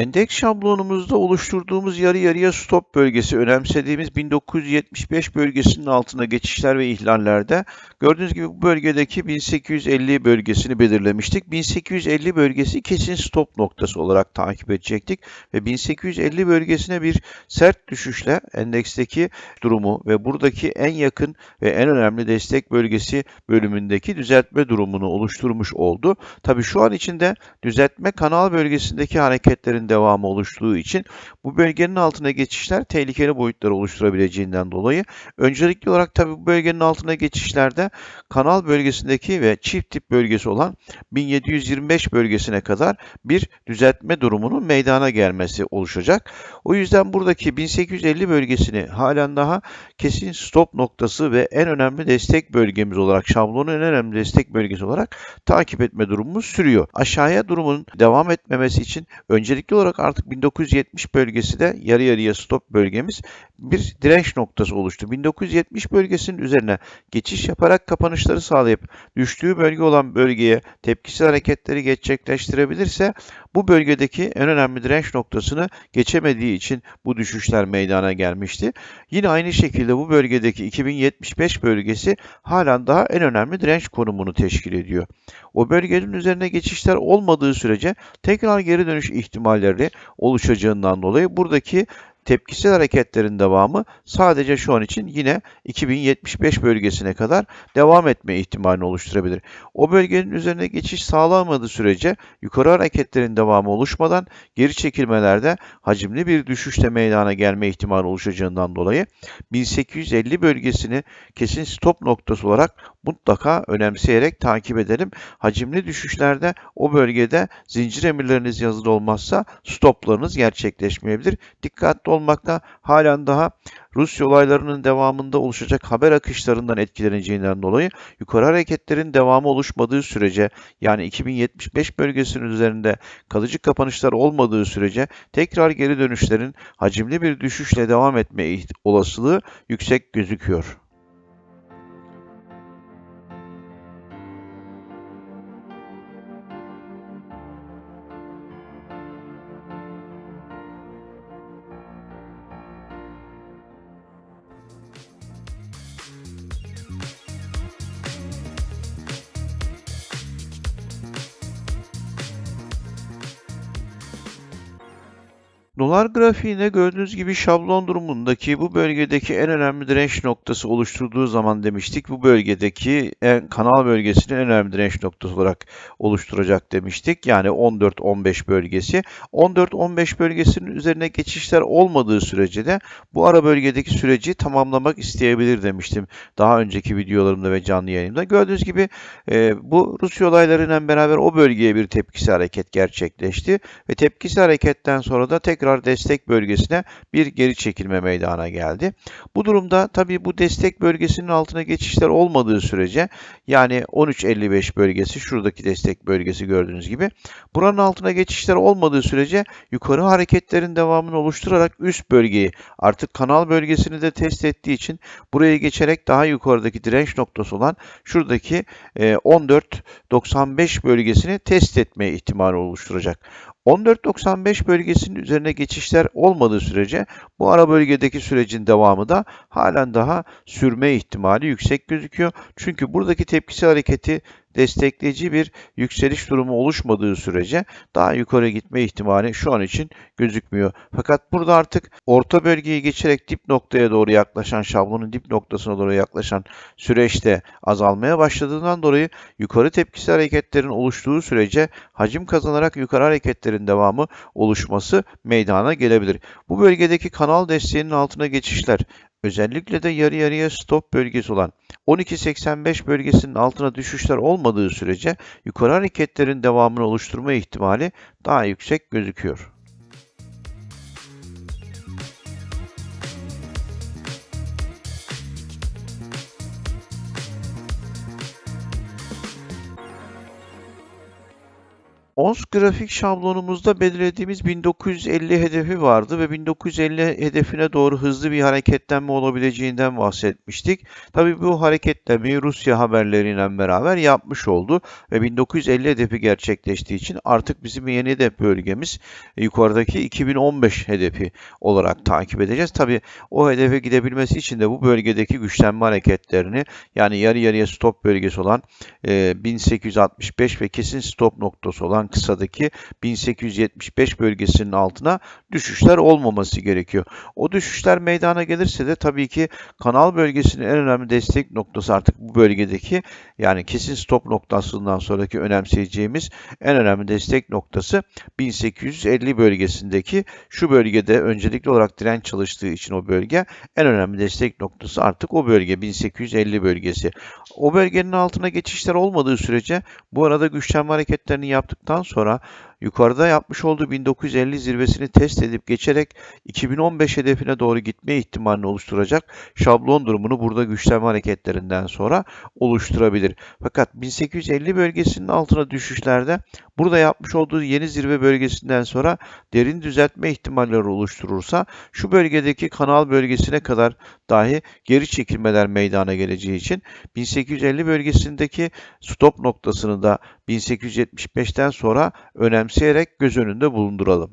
Endeks şablonumuzda oluşturduğumuz yarı yarıya stop bölgesi önemsediğimiz 1975 bölgesinin altına geçişler ve ihlallerde gördüğünüz gibi bu bölgedeki 1850 bölgesini belirlemiştik. 1850 bölgesi kesin stop noktası olarak takip edecektik ve 1850 bölgesine bir sert düşüşle endeksteki durumu ve buradaki en yakın ve en önemli destek bölgesi bölümündeki düzeltme durumunu oluşturmuş oldu. Tabii şu an içinde düzeltme kanal bölgesindeki hareketlerin devamı oluştuğu için bu bölgenin altına geçişler tehlikeli boyutlar oluşturabileceğinden dolayı öncelikli olarak tabii bu bölgenin altına geçişlerde kanal bölgesindeki ve çift tip bölgesi olan 1725 bölgesine kadar bir düzeltme durumunun meydana gelmesi oluşacak. O yüzden buradaki 1850 bölgesini halen daha kesin stop noktası ve en önemli destek bölgemiz olarak şablonun en önemli destek bölgesi olarak takip etme durumumuz sürüyor. Aşağıya durumun devam etmemesi için öncelikli olarak artık 1970 bölgesi de yarı yarıya stop bölgemiz bir direnç noktası oluştu. 1970 bölgesinin üzerine geçiş yaparak kapanışları sağlayıp düştüğü bölge olan bölgeye tepkisel hareketleri gerçekleştirebilirse bu bölgedeki en önemli direnç noktasını geçemediği için bu düşüşler meydana gelmişti. Yine aynı şekilde bu bölgedeki 2075 bölgesi halen daha en önemli direnç konumunu teşkil ediyor. O bölgenin üzerine geçişler olmadığı sürece tekrar geri dönüş ihtimalleri oluşacağından dolayı buradaki tepkisel hareketlerin devamı sadece şu an için yine 2075 bölgesine kadar devam etme ihtimalini oluşturabilir. O bölgenin üzerine geçiş sağlamadığı sürece yukarı hareketlerin devamı oluşmadan geri çekilmelerde hacimli bir düşüşle meydana gelme ihtimali oluşacağından dolayı 1850 bölgesini kesin stop noktası olarak mutlaka önemseyerek takip edelim. Hacimli düşüşlerde o bölgede zincir emirleriniz yazılı olmazsa stoplarınız gerçekleşmeyebilir. Dikkatli olmakta halen daha Rusya olaylarının devamında oluşacak haber akışlarından etkileneceğinden dolayı yukarı hareketlerin devamı oluşmadığı sürece yani 2075 bölgesinin üzerinde kalıcı kapanışlar olmadığı sürece tekrar geri dönüşlerin hacimli bir düşüşle devam etme olasılığı yüksek gözüküyor. Dolar grafiğinde gördüğünüz gibi şablon durumundaki bu bölgedeki en önemli direnç noktası oluşturduğu zaman demiştik. Bu bölgedeki en, kanal bölgesinin en önemli direnç noktası olarak oluşturacak demiştik. Yani 14-15 bölgesi. 14-15 bölgesinin üzerine geçişler olmadığı sürece de bu ara bölgedeki süreci tamamlamak isteyebilir demiştim. Daha önceki videolarımda ve canlı yayınımda. Gördüğünüz gibi e, bu Rusya olaylarıyla beraber o bölgeye bir tepkisi hareket gerçekleşti. Ve tepkisi hareketten sonra da tekrar tekrar destek bölgesine bir geri çekilme meydana geldi. Bu durumda tabii bu destek bölgesinin altına geçişler olmadığı sürece yani 13.55 bölgesi şuradaki destek bölgesi gördüğünüz gibi buranın altına geçişler olmadığı sürece yukarı hareketlerin devamını oluşturarak üst bölgeyi artık kanal bölgesini de test ettiği için buraya geçerek daha yukarıdaki direnç noktası olan şuradaki 14.95 bölgesini test etme ihtimali oluşturacak. 14.95 bölgesinin üzerine geçişler olmadığı sürece bu ara bölgedeki sürecin devamı da halen daha sürme ihtimali yüksek gözüküyor. Çünkü buradaki tepkisel hareketi destekleyici bir yükseliş durumu oluşmadığı sürece daha yukarı gitme ihtimali şu an için gözükmüyor. Fakat burada artık orta bölgeyi geçerek dip noktaya doğru yaklaşan, şablonun dip noktasına doğru yaklaşan süreçte azalmaya başladığından dolayı yukarı tepkisel hareketlerin oluştuğu sürece hacim kazanarak yukarı hareketlerin devamı oluşması meydana gelebilir. Bu bölgedeki kanal desteğinin altına geçişler özellikle de yarı yarıya stop bölgesi olan 12.85 bölgesinin altına düşüşler olmadığı sürece yukarı hareketlerin devamını oluşturma ihtimali daha yüksek gözüküyor. ONS grafik şablonumuzda belirlediğimiz 1950 hedefi vardı ve 1950 hedefine doğru hızlı bir hareketlenme olabileceğinden bahsetmiştik. Tabii bu hareketlenmeyi Rusya haberleriyle beraber yapmış oldu ve 1950 hedefi gerçekleştiği için artık bizim yeni hedef bölgemiz yukarıdaki 2015 hedefi olarak takip edeceğiz. Tabii o hedefe gidebilmesi için de bu bölgedeki güçlenme hareketlerini yani yarı yarıya stop bölgesi olan 1865 ve kesin stop noktası olan kısadaki 1875 bölgesinin altına düşüşler olmaması gerekiyor. O düşüşler meydana gelirse de tabii ki kanal bölgesinin en önemli destek noktası artık bu bölgedeki yani kesin stop noktasından sonraki önemseyeceğimiz en önemli destek noktası 1850 bölgesindeki şu bölgede öncelikli olarak direnç çalıştığı için o bölge en önemli destek noktası artık o bölge 1850 bölgesi. O bölgenin altına geçişler olmadığı sürece bu arada güçlenme hareketlerini yaptıktan sonra yukarıda yapmış olduğu 1950 zirvesini test edip geçerek 2015 hedefine doğru gitme ihtimalini oluşturacak şablon durumunu burada güçlenme hareketlerinden sonra oluşturabilir. Fakat 1850 bölgesinin altına düşüşlerde burada yapmış olduğu yeni zirve bölgesinden sonra derin düzeltme ihtimalleri oluşturursa şu bölgedeki kanal bölgesine kadar dahi geri çekilmeler meydana geleceği için 1850 bölgesindeki stop noktasını da 1875'ten sonra önemseyerek göz önünde bulunduralım.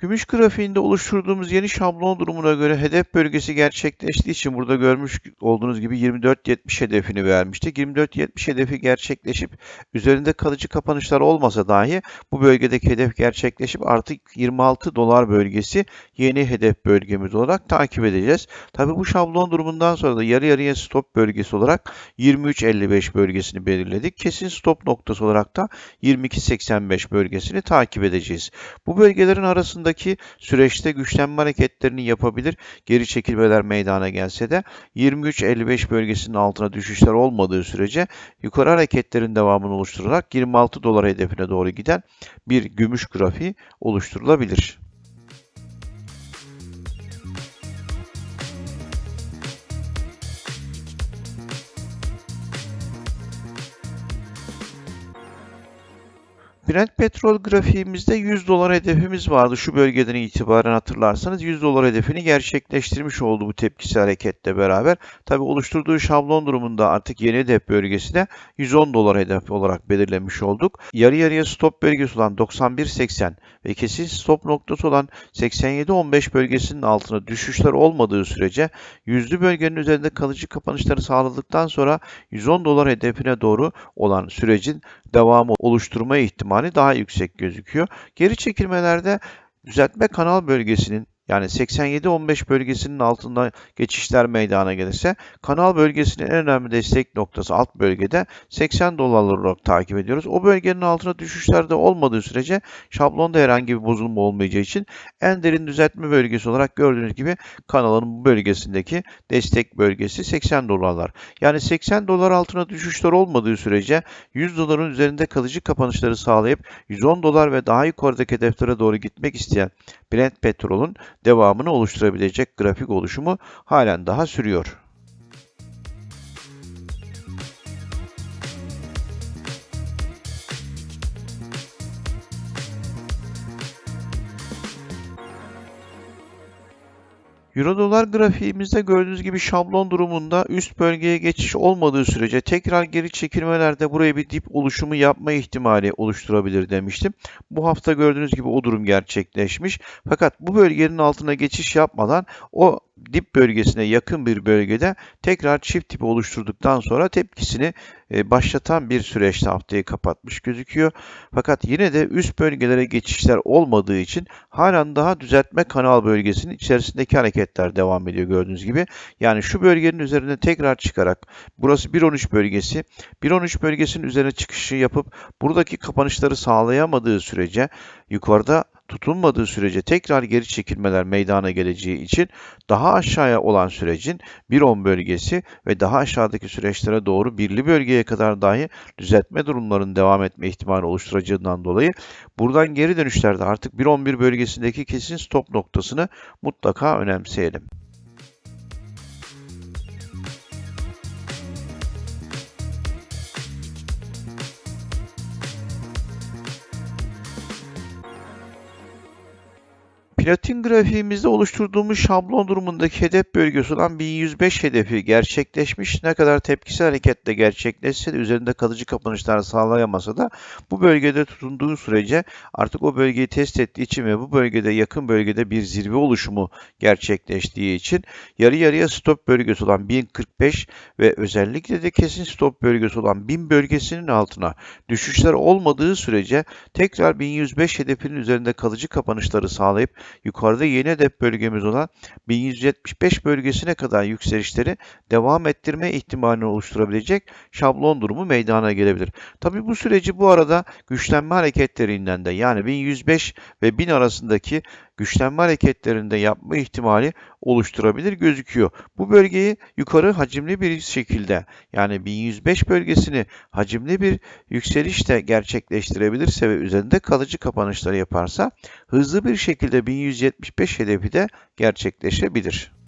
Gümüş grafiğinde oluşturduğumuz yeni şablon durumuna göre hedef bölgesi gerçekleştiği için burada görmüş olduğunuz gibi 24.70 hedefini vermiştik. 24.70 hedefi gerçekleşip üzerinde kalıcı kapanışlar olmasa dahi bu bölgedeki hedef gerçekleşip artık 26 dolar bölgesi yeni hedef bölgemiz olarak takip edeceğiz. Tabi bu şablon durumundan sonra da yarı yarıya stop bölgesi olarak 23.55 bölgesini belirledik. Kesin stop noktası olarak da 22.85 bölgesini takip edeceğiz. Bu bölgelerin arasında sonraki süreçte güçlenme hareketlerini yapabilir. Geri çekilmeler meydana gelse de 23.55 bölgesinin altına düşüşler olmadığı sürece yukarı hareketlerin devamını oluşturarak 26 dolar hedefine doğru giden bir gümüş grafiği oluşturulabilir. Brent petrol grafiğimizde 100 dolar hedefimiz vardı. Şu bölgeden itibaren hatırlarsanız 100 dolar hedefini gerçekleştirmiş oldu bu tepkisi hareketle beraber. Tabi oluşturduğu şablon durumunda artık yeni hedef bölgesi de 110 dolar hedef olarak belirlemiş olduk. Yarı yarıya stop bölgesi olan 91.80 ve kesin stop noktası olan 87.15 bölgesinin altına düşüşler olmadığı sürece yüzlü bölgenin üzerinde kalıcı kapanışları sağladıktan sonra 110 dolar hedefine doğru olan sürecin devamı oluşturma ihtimali daha yüksek gözüküyor. Geri çekilmelerde düzeltme kanal bölgesinin yani 87-15 bölgesinin altında geçişler meydana gelirse kanal bölgesinin en önemli destek noktası alt bölgede 80 dolarlar olarak takip ediyoruz. O bölgenin altına düşüşler de olmadığı sürece şablonda herhangi bir bozulma olmayacağı için en derin düzeltme bölgesi olarak gördüğünüz gibi kanalın bu bölgesindeki destek bölgesi 80 dolarlar. Yani 80 dolar altına düşüşler olmadığı sürece 100 doların üzerinde kalıcı kapanışları sağlayıp 110 dolar ve daha yukarıdaki hedeflere doğru gitmek isteyen Brent petrolün devamını oluşturabilecek grafik oluşumu halen daha sürüyor. Euro dolar grafiğimizde gördüğünüz gibi şablon durumunda üst bölgeye geçiş olmadığı sürece tekrar geri çekilmelerde buraya bir dip oluşumu yapma ihtimali oluşturabilir demiştim. Bu hafta gördüğünüz gibi o durum gerçekleşmiş. Fakat bu bölgenin altına geçiş yapmadan o dip bölgesine yakın bir bölgede tekrar çift tipi oluşturduktan sonra tepkisini e, başlatan bir süreçte haftayı kapatmış gözüküyor. Fakat yine de üst bölgelere geçişler olmadığı için halen daha düzeltme kanal bölgesinin içerisindeki hareketler devam ediyor gördüğünüz gibi. Yani şu bölgenin üzerine tekrar çıkarak burası 1.13 bölgesi. 1.13 bölgesinin üzerine çıkış kapanışı yapıp buradaki kapanışları sağlayamadığı sürece yukarıda tutunmadığı sürece tekrar geri çekilmeler meydana geleceği için daha aşağıya olan sürecin 1.10 bölgesi ve daha aşağıdaki süreçlere doğru birli bölgeye kadar dahi düzeltme durumlarının devam etme ihtimali oluşturacağından dolayı buradan geri dönüşlerde artık 1.11 bölgesindeki kesin stop noktasını mutlaka önemseyelim. Platin grafiğimizde oluşturduğumuz şablon durumundaki hedef bölgesi olan 1105 hedefi gerçekleşmiş. Ne kadar tepkisel hareketle gerçekleşse de üzerinde kalıcı kapanışlar sağlayamasa da bu bölgede tutunduğu sürece artık o bölgeyi test ettiği için ve bu bölgede yakın bölgede bir zirve oluşumu gerçekleştiği için yarı yarıya stop bölgesi olan 1045 ve özellikle de kesin stop bölgesi olan 1000 bölgesinin altına düşüşler olmadığı sürece tekrar 1105 hedefinin üzerinde kalıcı kapanışları sağlayıp yukarıda yeni hedef bölgemiz olan 1175 bölgesine kadar yükselişleri devam ettirme ihtimalini oluşturabilecek şablon durumu meydana gelebilir. Tabii bu süreci bu arada güçlenme hareketlerinden de yani 1105 ve 1000 arasındaki güçlenme hareketlerinde yapma ihtimali oluşturabilir gözüküyor. Bu bölgeyi yukarı hacimli bir şekilde yani 1105 bölgesini hacimli bir yükselişle gerçekleştirebilirse ve üzerinde kalıcı kapanışları yaparsa hızlı bir şekilde 1175 hedefi de gerçekleşebilir.